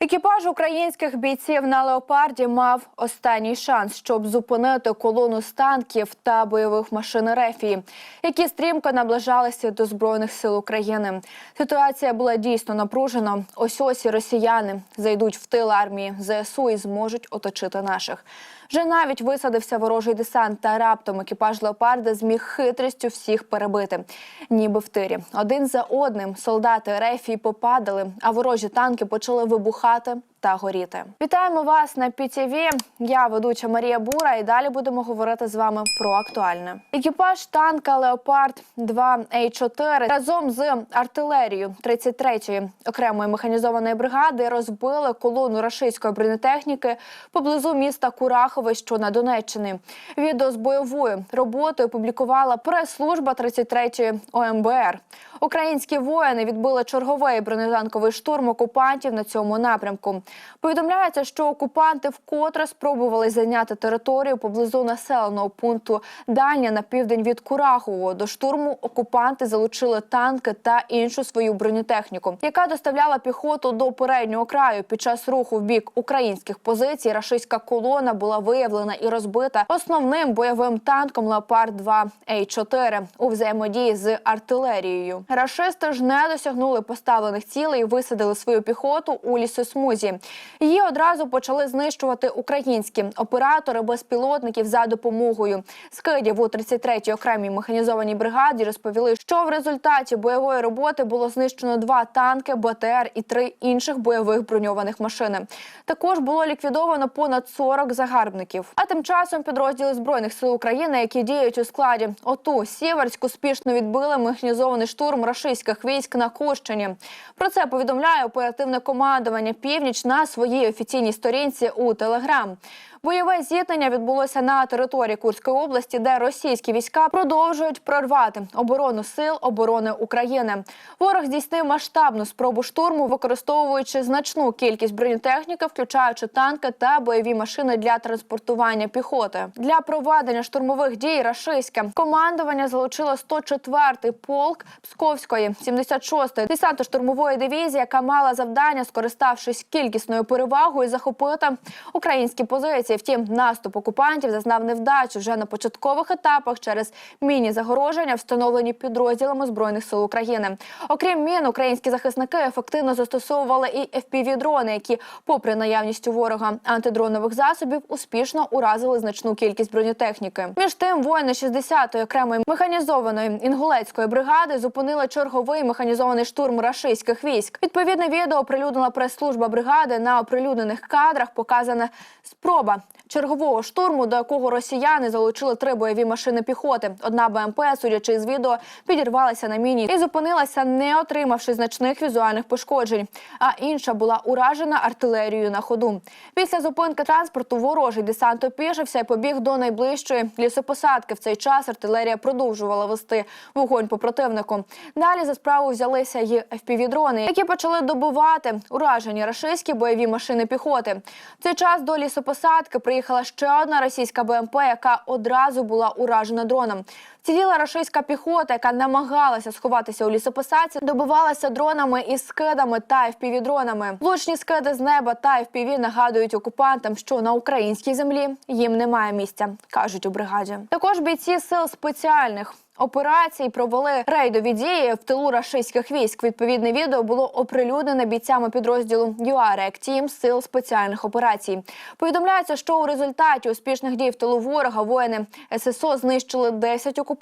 Екіпаж українських бійців на леопарді мав останній шанс, щоб зупинити колону з танків та бойових машин Рефії, які стрімко наближалися до збройних сил України. Ситуація була дійсно напружена. Ось ось росіяни зайдуть в тил армії ЗСУ і зможуть оточити наших. Вже навіть висадився ворожий десант, та раптом екіпаж леопарда зміг хитрістю всіх перебити, ніби в тирі. Один за одним солдати Рефії попадали, а ворожі танки почали вибухати Rata. Та горіти. Вітаємо вас на ПІТІВІ. Я ведуча Марія Бура. І далі будемо говорити з вами про актуальне. Екіпаж танка Леопард 2 А4 разом з артилерією 33-ї окремої механізованої бригади розбили колону рашистської бронетехніки поблизу міста Курахове, що на Донеччині. Відео з бойовою роботою публікувала прес-служба 33-ї ОМБР. Українські воїни відбили черговий бронетанковий штурм окупантів на цьому напрямку. Повідомляється, що окупанти вкотре спробували зайняти територію поблизу населеного пункту Дальня на південь від Курахового. До штурму окупанти залучили танки та іншу свою бронетехніку, яка доставляла піхоту до переднього краю. Під час руху в бік українських позицій рашистська колона була виявлена і розбита основним бойовим танком Леопард 2 А4 у взаємодії з артилерією. Рашисти ж не досягнули поставлених цілей і висадили свою піхоту у лісосмузі. Її одразу почали знищувати українські оператори безпілотників за допомогою скидів у 33-й окремій механізованій бригаді. Розповіли, що в результаті бойової роботи було знищено два танки, БТР і три інших бойових броньованих машини. Також було ліквідовано понад 40 загарбників. А тим часом підрозділи збройних сил України, які діють у складі ОТУ Сіверськ, успішно відбили механізований штурм рашистських військ на Курщині. Про це повідомляє оперативне командування Північ на своїй офіційній сторінці у Телеграм. Бойове зіткнення відбулося на території Курської області, де російські війська продовжують прорвати оборону сил оборони України. Ворог здійснив масштабну спробу штурму, використовуючи значну кількість бронетехніки, включаючи танки та бойові машини для транспортування піхоти. Для проведення штурмових дій рашистське командування залучило 104-й полк Псковської, 76-ї десантно-штурмової дивізії, яка мала завдання, скориставшись кількісною перевагою, захопити українські позиції. Втім, наступ окупантів зазнав невдачу вже на початкових етапах через міні-загороження, встановлені підрозділами збройних сил України. Окрім мін, українські захисники ефективно застосовували і FPV-дрони, які, попри наявність у ворога антидронових засобів, успішно уразили значну кількість бронетехніки. Між тим, воїни 60-ї окремої механізованої інгулецької бригади зупинили черговий механізований штурм рашистських військ. Відповідне відео оприлюднила прес-служба бригади. На оприлюднених кадрах показана спроба чергового штурму, до якого росіяни залучили три бойові машини піхоти. Одна БМП, судячи із відео, підірвалася на міні і зупинилася, не отримавши значних візуальних пошкоджень. А інша була уражена артилерією на ходу. Після зупинки транспорту ворожий десант опішився і побіг до найближчої лісопосадки. В цей час артилерія продовжувала вести вогонь по противнику. Далі за справу взялися й FPV-дрони, які почали добувати уражені рашистські бойові машини піхоти. В цей час до лісопосадки приїхала ще одна російська БМП, яка одразу була уражена дроном. Ціліла рашистська піхота, яка намагалася сховатися у лісопосадці, добивалася дронами із скидами та FPV-дронами. Влучні скиди з неба та FPV нагадують окупантам, що на українській землі їм немає місця, кажуть у бригаді. Також бійці сил спеціальних. Операцій провели рейдові дії в тилу рашистських військ. Відповідне відео було оприлюднене бійцями підрозділу ЮАРЕК Тім сил спеціальних операцій. Повідомляється, що у результаті успішних дій в тилу ворога воїни ССО знищили 10 окупантів.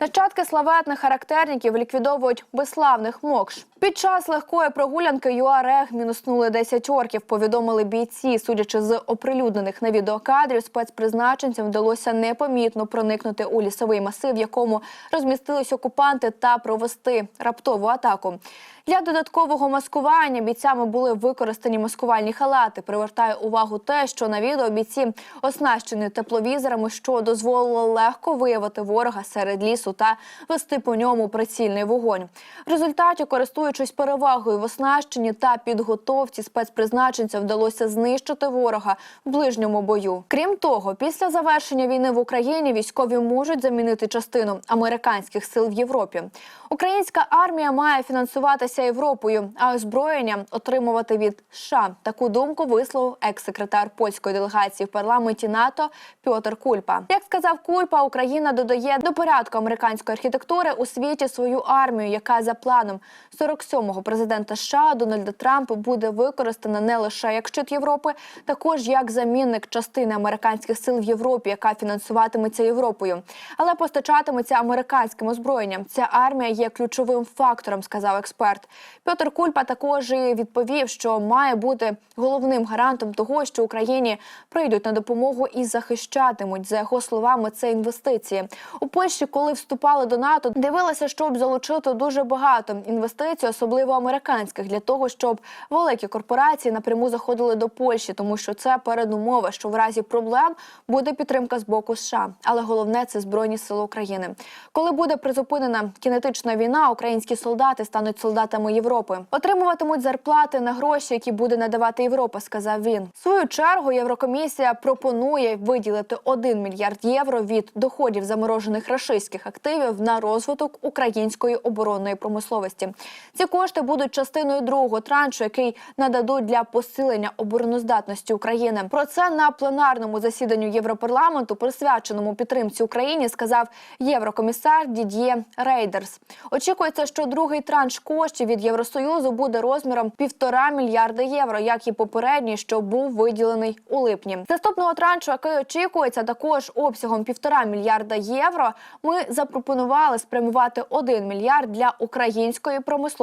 Нащадки славетних характерників ліквідовують безславних мокш. Під час легкої прогулянки ЮАРЕГ мінуснули 10 орків. Повідомили бійці. Судячи з оприлюднених на відеокадрів, спецпризначенцям вдалося непомітно проникнути у лісовий масив, в якому розмістились окупанти, та провести раптову атаку. Для додаткового маскування бійцями були використані маскувальні халати. Привертає увагу те, що на відео бійці оснащені тепловізорами, що дозволило легко виявити ворога серед лісу та вести по ньому прицільний вогонь. В результаті, користуючись Користуючись перевагою в оснащенні та підготовці спецпризначенця вдалося знищити ворога в ближньому бою. Крім того, після завершення війни в Україні військові можуть замінити частину американських сил в Європі. Українська армія має фінансуватися Європою, а озброєння отримувати від США. Таку думку висловив екс-секретар польської делегації в парламенті НАТО Пьотр Кульпа. Як сказав Кульпа, Україна додає до порядку американської архітектури у світі свою армію, яка за планом 47-го президента США Дональда Трампа буде використана не лише як щит Європи, також як замінник частини американських сил в Європі, яка фінансуватиметься Європою, але постачатиметься американським озброєнням. Ця армія є ключовим фактором, сказав експерт. Петр Кульпа також і відповів, що має бути головним гарантом того, що Україні прийдуть на допомогу і захищатимуть. За його словами, це інвестиції у Польщі, коли вступали до НАТО, дивилися, щоб залучити дуже багато інвестицій, особливо американських, для того, щоб великі корпорації напряму заходили до Польщі, тому що це передумова, що в разі проблем буде підтримка з боку США. Але головне це збройні сили України. Коли буде призупинена кінетична війна, українські солдати стануть солдатами Європи, отримуватимуть зарплати на гроші, які буде надавати Європа. Сказав він. В свою чергу Єврокомісія пропонує виділити 1 мільярд євро від доходів заморожених рашистських активів на розвиток української оборонної промисловості. Ці кошти будуть частиною другого траншу, який нададуть для посилення обороноздатності України. Про це на пленарному засіданні Європарламенту, присвяченому підтримці Україні, сказав єврокомісар Дід'є Рейдерс. Очікується, що другий транш коштів від Євросоюзу буде розміром півтора мільярда євро, як і попередній, що був виділений у липні. Наступного траншу, який очікується також обсягом півтора мільярда євро. Ми запропонували спрямувати 1 мільярд для української промисловості,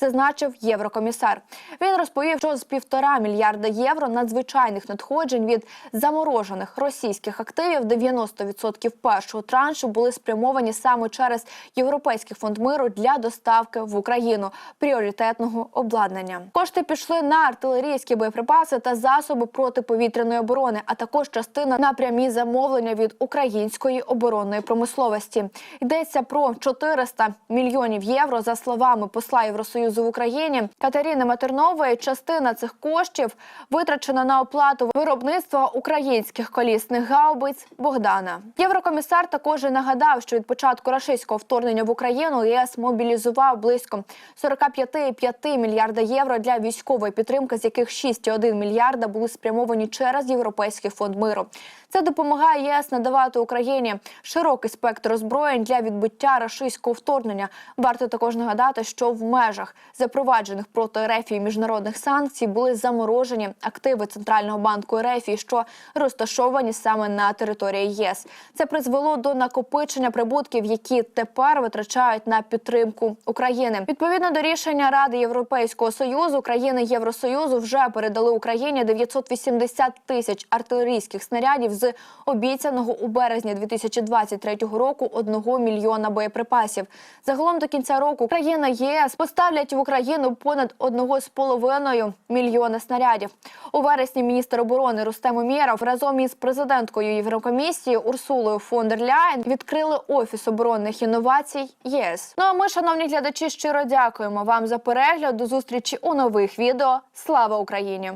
зазначив єврокомісар. Він розповів, що з півтора мільярда євро надзвичайних надходжень від заморожених російських активів 90% першого траншу були спрямовані саме через Європейський фонд миру для доставки в Україну пріоритетного обладнання. Кошти пішли на артилерійські боєприпаси та засоби протиповітряної оборони, а також частина на прямі замовлення від української оборонної промисловості. Йдеться про 400 мільйонів євро. За словами посла Євросоюзу в Україні Катерини Матернової. Частина цих коштів витрачена на оплату виробництва українських колісних гаубиць Богдана. Єврокомісар також нагадав, що від початку рашистського вторгнення в Україну ЄС мобілізував близько 45,5 мільярда євро для військової підтримки, з яких 6,1 мільярда були спрямовані через Європейський фонд миру. Це допомагає ЄС надавати Україні широкий спектр озброєнь для відбиття рашистського вторгнення. Варто також нагадати, що в межах запроваджених проти РФ міжнародних санкцій були заморожені активи центрального банку РФ, що розташовані саме на території ЄС. Це призвело до накопичення прибутків, які тепер витрачають на підтримку України. Відповідно до рішення Ради Європейського союзу, країни Євросоюзу вже передали Україні 980 тисяч артилерійських снарядів з обіцяного у березні 2023 року 1 мільйона боєприпасів. Загалом до кінця року країна ЄС поставлять в Україну понад 1,5 мільйона снарядів. У вересні міністр оборони Рустем Умєров разом із президенткою Єврокомісії Урсулою фон дер Ляєн відкрили офіс оборонних інновацій ЄС. Ну а ми, шановні глядачі, щиро дякуємо вам за перегляд. До зустрічі у нових відео. Слава Україні!